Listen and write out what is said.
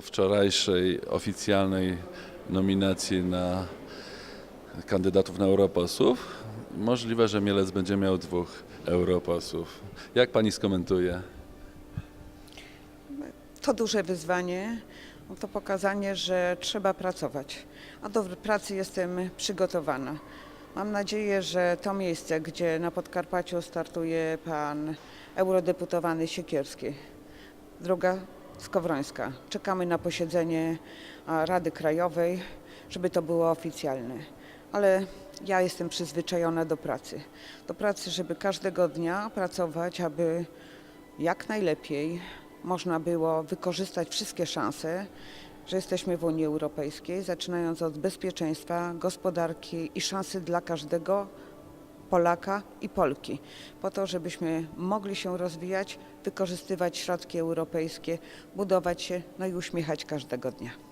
wczorajszej oficjalnej nominacji na kandydatów na europosłów, możliwe, że Mielec będzie miał dwóch europosłów. Jak pani skomentuje? To duże wyzwanie, to pokazanie, że trzeba pracować. A do pracy jestem przygotowana. Mam nadzieję, że to miejsce, gdzie na Podkarpaciu startuje pan eurodeputowany Siekierski, droga Skowrońska. Czekamy na posiedzenie Rady Krajowej, żeby to było oficjalne. Ale ja jestem przyzwyczajona do pracy. Do pracy, żeby każdego dnia pracować, aby jak najlepiej można było wykorzystać wszystkie szanse, że jesteśmy w Unii Europejskiej, zaczynając od bezpieczeństwa, gospodarki i szansy dla każdego Polaka i Polki, po to, żebyśmy mogli się rozwijać, wykorzystywać środki europejskie, budować się, no i uśmiechać każdego dnia.